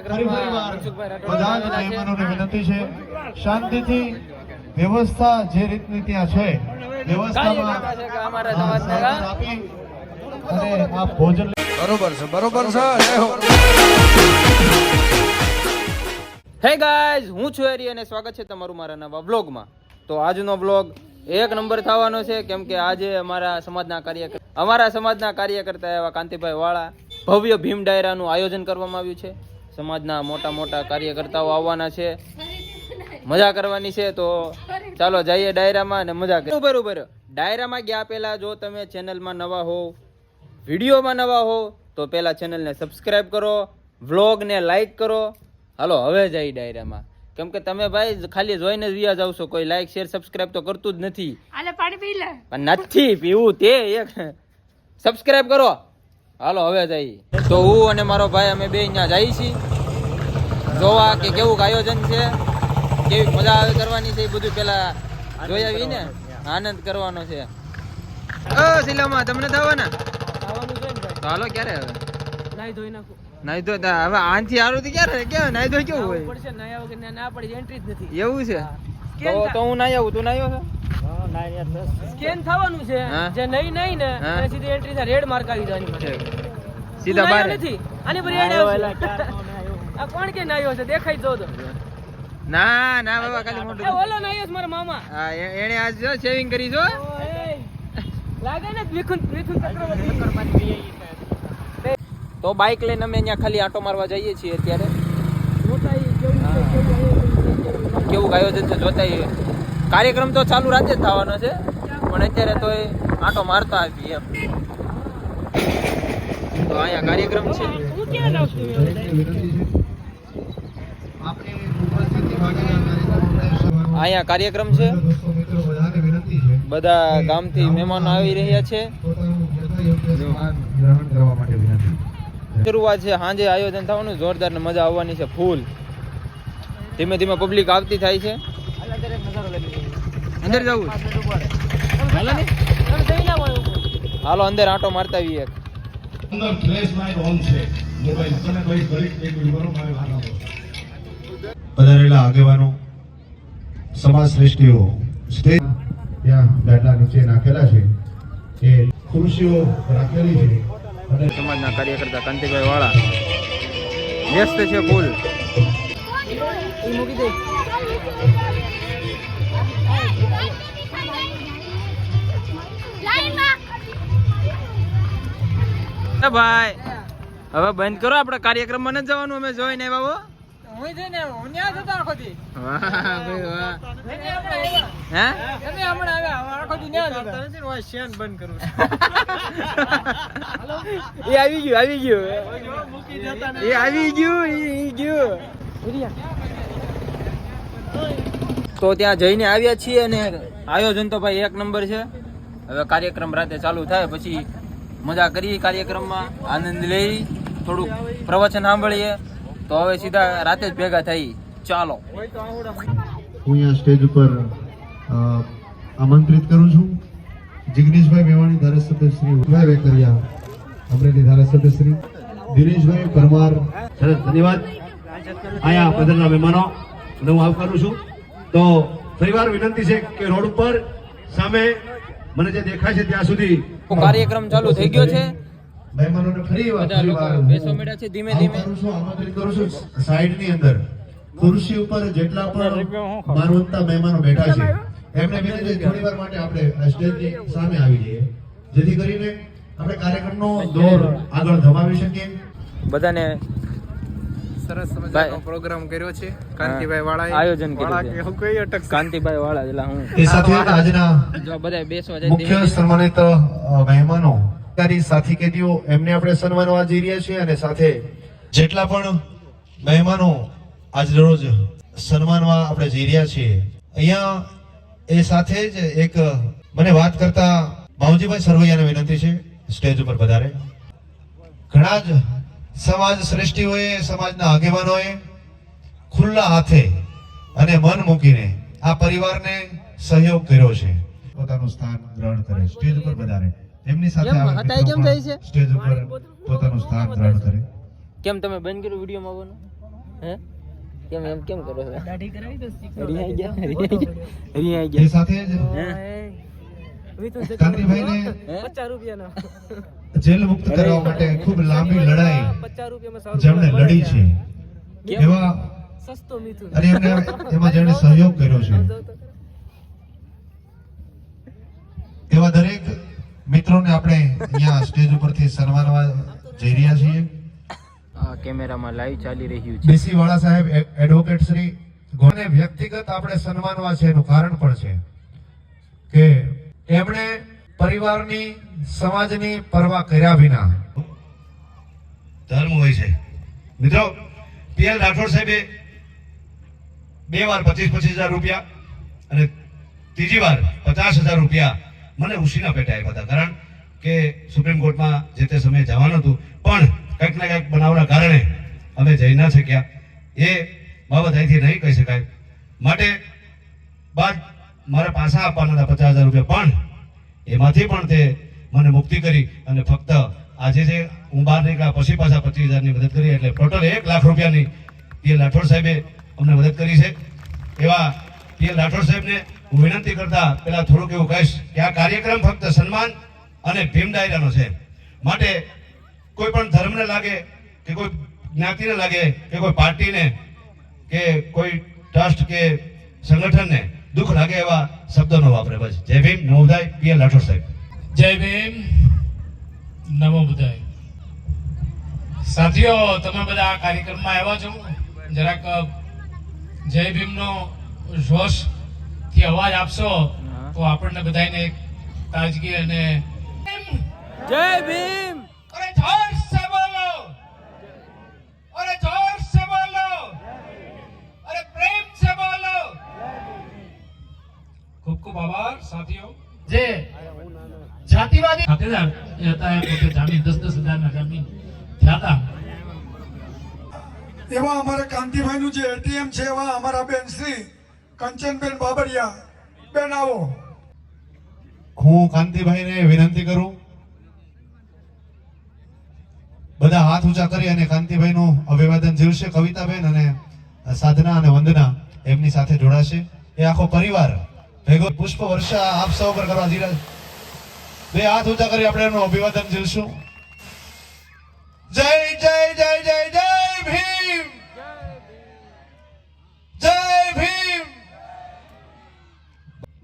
બધા જ મહેમાનોને વિનંતી છે. શાંતિથી વ્યવસ્થા જે રીતની ત્યાં છે વ્યવસ્થામાં અમારા હા, સમાજના સહકાર આપી અને આ ભોજન બરોબર છે બરોબર છે હે. ગાઈઝ હું છું એરી અને સ્વાગત છે તમારું મારા નવા વ્લોગમાં. તો આજનો વ્લોગ એક નંબર થવાનો છે કેમ કે આજે અમારા સમાજના કાર્યકર અમારા સમાજના કાર્યકર્તા એવા કાંતિભાઈ વાળા ભવ્ય ભીમ ડાયરાનું આયોજન કરવામાં આવ્યું છે. સમાજના મોટા મોટા કાર્યકર્તાઓ આવવાના છે. મજા કરવાની છે તો ચાલો જઈએ ડાયરામાં અને મજા કરીએ. ઉભર ઉભર. ડાયરામાં ગયા પહેલાં જો તમે ચેનલમાં નવા હો વિડીયોમાં નવા હો તો પહેલાં ચેનલને સબસ્ક્રાઈબ કરો વ્લોગને લાઈક કરો. હાલો હવે જઈ ડાયરામાં. કેમ કે તમે ભાઈ ખાલી જોઈને જ વ્યાજ છો કોઈ લાઈક શેર સબસ્ક્રાઇબ તો કરતું જ નથી. આલે પાણી પી લે. પણ નથી પીવું તે એક. સબસ્ક્રાઇબ કરો. હાલો હવે જઈ તો હું અને મારો ભાઈ અમે બે અહીંયા જઈએ છીએ. જોવા કે કેવું આયોજન છે? કેવી મજા આવે કરવાની છે એ બધું પેલા જોઈ આવી ને? આનંદ કરવાનો છે. શિલામાં તમને થવાના? તો હાલો ક્યારે હવે નાઈ ધોઈ નાખું. નાઈ તો હવે આનથી હારું ક્યારે કેવું નાઈ તો કેવું હોય? પડશે નાયા વગર ના- ના પડી એન્ટ્રી જ નથી. એવું છે? તો તો હું નાઈ આવું? તું નાઈ આવ્યો સ્કેન થવાનું છે. જે નહીં નહીં ને સીધી એન્ટ્રી રેડ માર્ક આવી જવાની. સીધા તું નથી. આની પર રેડ આ કોણ કે નાયો છે? દેખાઈ જો તો. ના ના બાબા ખાલી એ ઓલો નાયો છે મારા મામા. હા એણે આજ જો શેવિંગ કરી જો. લાગે ને મિથુન મિથુન ચક્રવર્તી. તો બાઇક લઈને અમે અહીંયા ખાલી આટો મારવા જઈએ છીએ અત્યારે. કેવું આયોજન છે, કેવું. કેવું આયોજન છે જોતા. કાર્યક્રમ તો ચાલુ રાતે જ થવાનો છે પણ અત્યારે તો એ આટો મારતા આવીએ એમ. તો અહીંયા કાર્યક્રમ છે હું ક્યાં જાઉં છું વિનંતી છે આપની ઉપસ્થિતિ માટેના કાર્યક્રમોને અહીંયા કાર્યક્રમ છે. બધા ગામથી મહેમાનો આવી રહ્યા છે. શરૂઆત છે સાંજે આયોજન થવાનું, જોરદાર મજા આવવાની છે, ફૂલ. ધીમે ધીમે પબ્લિક આવતી થાય છે. અંદર જવું હાલો, અંદર આંટો મારતા આવીએ. પધારેલા આગેવાનો સમાજ શ્રેષ્ઠીઓ સ્ટેજ ત્યાં ગાડલા નીચે નાખેલા છે એ ખુરશીઓ રાખેલી છે અને સમાજના કાર્યકર્તા કાંતિભાઈ વાળા વ્યસ્ત છે ફૂલ મૂકી દે ભાઈ હવે બંધ કરો આપણે કાર્યક્રમમાં નથી જવાનું અમે જોઈને બાબુ હું જઈને હું ન્યા જતો આખો દી. વાહ ભાઈ વાહ. તમે આપણે આવ્યા. હે? તમે હમણાં આવ્યા. હવે આખો દી ન્યા હાલો એ આવી ગયો આવી ગયું. એ આવી ગયો એ ગયો ગયું. તો ત્યાં જઈને આવ્યા છીએ અને આયોજન તો ભાઈ એક નંબર છે. હવે કાર્યક્રમ રાતે ચાલુ થાય પછી મજા કરીએ કાર્યક્રમમાં આનંદ લઈ થોડુંક પ્રવચન સાંભળીએ. તો હવે સીધા રાતે જ ભેગા થઈ. ચાલો. હું અહીંયા સ્ટેજ ઉપર આમંત્રિત કરું છું. જિગ્નેશભાઈ મેવાણી ધારાસભ્ય શ્રી ઉદયભાઈ વેકરિયા અમરેલી ધારાસભ્ય શ્રી દિનેશભાઈ પરમાર. સરસ ધન્યવાદ. અહીંયા બધાના મહેમાનો હું આવકારું છું. તો ફરીવાર વિનંતી છે કે રોડ ઉપર સામે મને જે દેખાય છે ત્યાં સુધી કાર્યક્રમ ચાલુ થઈ ગયો છે. મહેમાનોને ફરી વાર છે ધીમે ધીમે. છું, આમંત્રિત કરું છું. સાઈડની અંદર ખુરશી ઉપર જેટલા પણ માનવંતા મહેમાનો બેઠા છે એમને વિનંતી છે થોડી વાર માટે આપણે સ્ટેજની સામે આવી જઈએ. જેથી કરીને આપણે કાર્યક્રમનો દોર આગળ ધમાવી શકીએ. બધાને સરસ મજાનો પ્રોગ્રામ કર્યો છે. કાંતિભાઈ વાળાએ. આયોજન કર્યું વાળા છે. કે હું કઈ અટક કાંતિભાઈ વાળા એટલે હું એ સાથે આજના બધા બેસવા જાય મુખ્ય સન્માનિત મહેમાનો સરકારી સાથી કેદીઓ એમને આપણે સન્માનવા જઈ રહ્યા છીએ અને સાથે જેટલા પણ મહેમાનો આજ રોજ સન્માનવા આપણે જઈ રહ્યા છીએ, અહીંયા એ સાથે જ એક મને વાત કરતા માવજીભાઈ સરવૈયાને વિનંતી છે, સ્ટેજ ઉપર પધારે. ઘણા જ સમાજ શ્રેષ્ઠીઓએ, સમાજના આગેવાનોએ ખુલ્લા હાથે અને મન મૂકીને આ પરિવારને સહયોગ કર્યો છે. પોતાનું સ્થાન ગ્રહણ કરે, સ્ટેજ ઉપર વધારે એમની સાથે હતાઈ કેમ થઈ છે? સ્ટેજ ઉપર પોતાનું સ્થાન ધારણ કરે. કેમ તમે બંધ કર્યું વિડીયોમાં આવવાનું હે? કેમ એમ કેમ કરો છો? દાઢી કરાવી દો રિહાઈ ગયા રિહાઈ ગયા એ સાથે જ પચાસ રૂપિયાનો. જેલ મુક્ત કરવા માટે ખૂબ લાંબી લડાઈ પચાસ રૂપિયામાં જેમણે લડી છે. એવા સસ્તો મીઠું. અને એમાં જેણે સહયોગ કર્યો છે એવા દરેક મિત્રોને આપણે અહીંયા સ્ટેજ ઉપરથી સન્માનવા જઈ રહ્યા છીએ. આ કેમેરામાં લાઈવ ચાલી રહ્યું છે. બીસી વાળા સાહેબ એડવોકેટ શ્રી ગોને વ્યક્તિગત આપણે સન્માનવા છે એનું કારણ પણ છે કે એમણે પરિવારની સમાજની પરવા કર્યા વિના ધર્મ હોય છે. મિત્રો પીએલ રાઠોડ સાહેબે બે વાર પચીસ પચીસ હજાર રૂપિયા અને ત્રીજી વાર પચાસ હજાર રૂપિયા મને ઉશીના પેટે આપ્યા હતા. કારણ કે સુપ્રીમ કોર્ટમાં જે તે સમયે જવાનું હતું, પણ કંઈક ને કંઈક બનાવના કારણે અમે જઈ ના શક્યા. એ બાબત અહીંથી નહીં કહી શકાય. માટે બાદ મારે પાછા આપવાના હતા પચાસ હજાર રૂપિયા. પણ એમાંથી પણ તે મને મુક્તિ કરી અને ફક્ત આજે જે હું બહાર નીકળ્યા પછી પાછા પચીસ હજારની મદદ કરી, એટલે ટોટલ એક લાખ રૂપિયાની પીએલ રાઠોડ સાહેબે અમને મદદ કરી છે. એવા પીએલ રાઠોડ સાહેબને હું વિનંતી કરતા પેલા થોડુંક એવું કહીશ કે આ કાર્યક્રમ ફક્ત સન્માન અને ભીમ ડાયરાનો છે. માટે કોઈ પણ ધર્મને લાગે કે કોઈ જ્ઞાતિને લાગે કે કોઈ પાર્ટીને કે કોઈ ટ્રસ્ટ કે સંગઠનને દુઃખ લાગે એવા શબ્દો ન વાપરે બસ. જય ભીમ નવોદય પીએલ રાઠોડ સાહેબ. જય ભીમ બુધાય. સાથીઓ, તમે બધા આ કાર્યક્રમમાં આવ્યા છો. જરાક જય ભીમનો જોશ થી અવાજ આપશો તો આપણને બધાને તાજગી અને જય ભીમ! અરે જોર સે બોલો! અરે જોર સે બોલો! અરે પ્રેમ સે બોલો! ખૂબ ખૂબ આભાર સાથીઓ. જે જાતિવાદી ખાતેદાર એ હતા એ પોતે જામીન દસ દસ હજારના જામીન થયા હતા એવા અમારા કાંતિભાઈનું જે એટીએમ છે એવા અમારા બેન શ્રી કંચનબેન બાબરિયા, બેન આવો. હું કાંતિભાઈને વિનંતી કરું. બધા હાથ ઊંચા કરી અને કાંતિભાઈનું અભિવાદન ઝીલશે. કવિતાબેન અને સાધના અને વંદના એમની સાથે જોડાશે. એ આખો પરિવાર ભેગો પુષ્પ વર્ષા આપ સૌ પર કરવા ધીરજ બે હાથ ઊંચા કરી આપણે એમનું અભિવાદન ઝીલશું. જય જય જય જય જય ભીમ!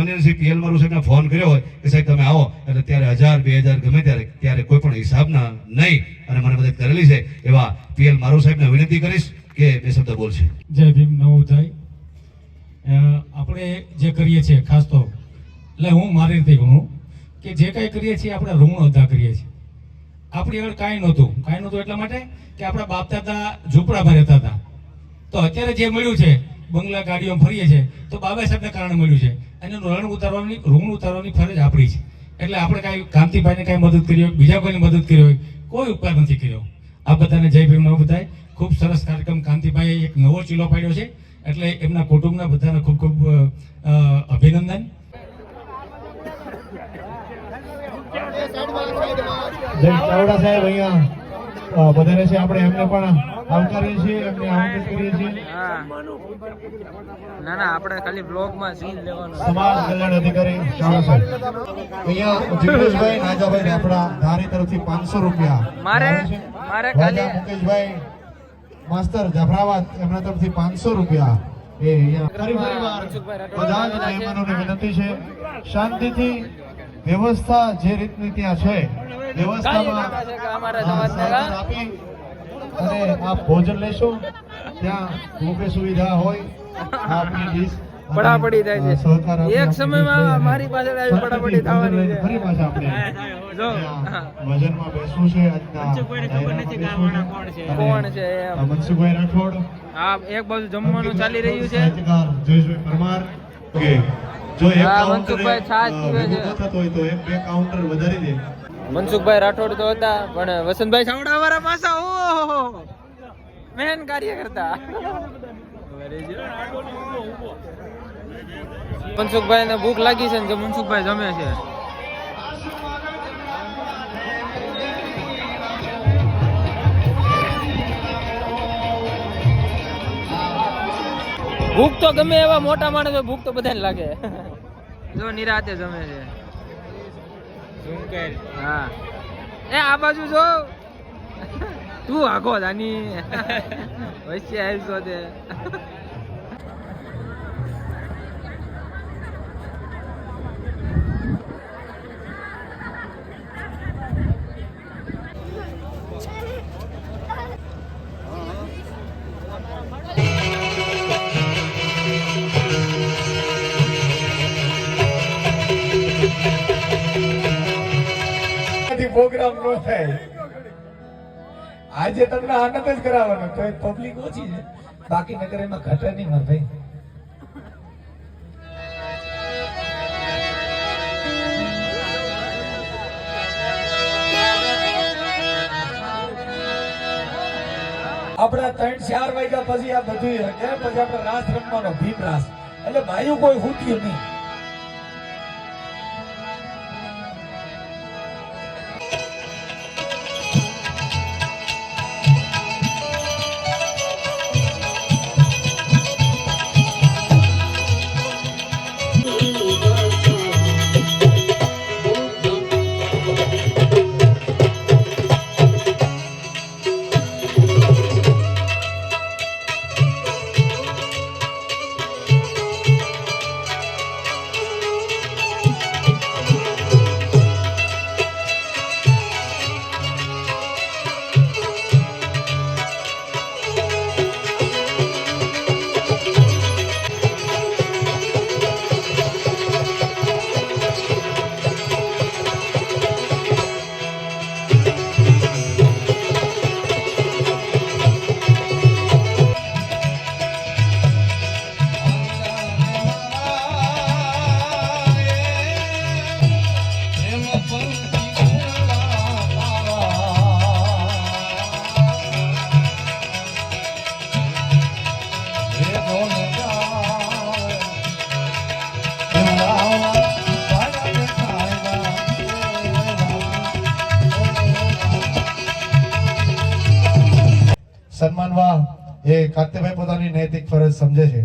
મને શ્રી પીએલ મારું સાહેબને ફોન કર્યો હોય કે સાહેબ તમે આવો, એટલે ત્યારે હજાર, બે હજાર ગમે ત્યારે ત્યારે કોઈ પણ હિસાબના નહીં. અને મને મદદ કરેલી છે એવા પીએલ મારું સાહેબને વિનંતી કરીશ કે બે શબ્દ બોલશે. જય ભીમ નવોદય આપણે જે કરીએ છીએ, ખાસ તો, એટલે હું મારી રીતે ગણું, કે જે કાંઈ કરીએ છીએ આપણે ઋણ અદા કરીએ છીએ. આપણી આગળ કાંઈ નહોતું. કાંઈ નહોતું એટલા માટે કે આપણા બાપ દાદા ઝૂંપડામાં રહેતા હતા. તો અત્યારે જે મળ્યું છે, બંગલા ગાડીઓમાં ફરીએ છીએ, તો બાબા સાહેબને કારણે મળ્યું છે. અને રણ ઉતારવાની ઋણ ઉતારવાની ફરજ આપણી છે. એટલે આપણે કાંઈ કાંતિભાઈને કાંઈ મદદ કરી હોય, બીજા કોઈને મદદ કરી હોય, કોઈ ઉપકાર નથી કર્યો. આ બધાને જય ભીમ બધાય. ખૂબ સરસ કાર્યક્રમ કાંતિભાઈએ એક નવો ચીલો પાડ્યો છે. એટલે એમના કુટુંબના બધાને ખૂબ ખૂબ અભિનંદન. સાહેબ અહીંયા. અ, બધાને છે આપણે એમને પણ આવકારીએ છીએ એમને આમંત્રિત કરીએ છીએ. ના ના આપણે ખાલી બ્લોગમાં સીન લેવાનો સમાજ કલ્યાણ અધિકારી ચાવડા સાહેબ. અહીંયા જિગ્નેશભાઈ નાજાભાઈ રાફડા ધારી તરફથી પાંચસો રૂપિયા. મારે- મારે રાજા ખાલી- મુકેશભાઈ માસ્તર જાફરાબાદ એમના તરફથી પાંચસો રૂપિયા. એ અહીંયા બધા જ મહેમાનોને વિનંતી છે. શાંતિથી વ્યવસ્થા જે રીતની ત્યાં છે આપી અને આપ ભોજન લેશો ત્યાં બુફે સુવિધા હોય આપની ડીશ પડાપડી થાય છે. એક સમયમાં મારી પાછળ આવી પડાપડી થવાની છે. ફરી પાછા આપણે જો ભજનમાં બેસવું છે આજના ડાયરામાં બેસવું છે. અને, કોણ છે એમ. અ, મનસુખભાઈ રાઠોડ આ એક બાજુ જમવાનું ચાલી રહ્યું છે જયેશભાઈ પરમાર કે જો એક કાઉન્ટર મનસુખભાઈ છાશ પીવે છે. થતો હોય તો એક બે કાઉન્ટર વધારી દે મનસુખભાઈ રાઠોડ તો હતા, પણ વસંતભાઈ ચાવડા વાળા પાછા, ઓહો! મેન કાર્ય કરતા મનસુખભાઈ ને ભૂખ લાગી છે ને મનસુખભાઈ જમે છે. ભૂખ તો ગમે એવા મોટા માણસ, ભૂખ તો બધાને લાગે. જો નિરાતે જમે છે. હા. એ આ બાજુ જો. તું આખો દાની વચ્ચે આવી છો તે. પ્રોગ્રામ નો થાય. આજે તમને આનંદ જ કરાવવાનો, તો પબ્લિક ઓછી છે. બાકી નગર એમાં ઘટે નહીં માર ભાઈ. આપણા ત્રણ, ચાર વાગ્યા પછી આ બધું પછી આપણે રાસ રમવાનો ભીમ રાસ. એટલે ભાઈઓ કોઈ હુટ્યું નહીં. સન્માનવા એ કાત્યભાઈ પોતાની નૈતિક ફરજ સમજે છે.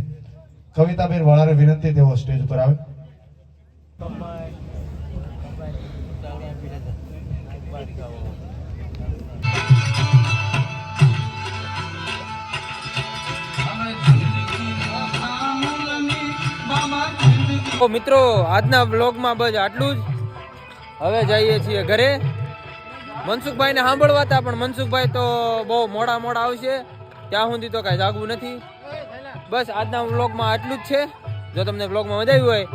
કવિતાબેન વાળાને વિનંતી તેઓ સ્ટેજ ઉપર આવે. મિત્રો, આજના બ્લોગમાં બસ આટલું જ. હવે જઈએ છીએ ઘરે. મનસુખભાઈને સાંભળવા હતા, પણ મનસુખભાઈ તો બહુ મોડા મોડા આવશે. ત્યાં સુધી તો કાંઈ જાગવું નથી. બસ આજના વ્લોગમાં આટલું જ છે. જો તમને વ્લોગમાં મજા આવી હોય,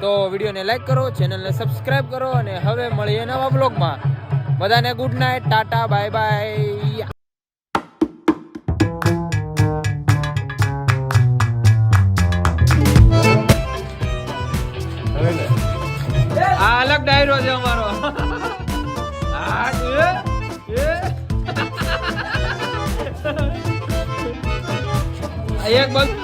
તો વિડીયોને લાઈક કરો, ચેનલને સબસ્ક્રાઈબ કરો, અને હવે મળીએ નવા વ્લોગમાં. બધાને good night tata bye bye આ અલગ ડાયરો છે અમારો. એક બાજુ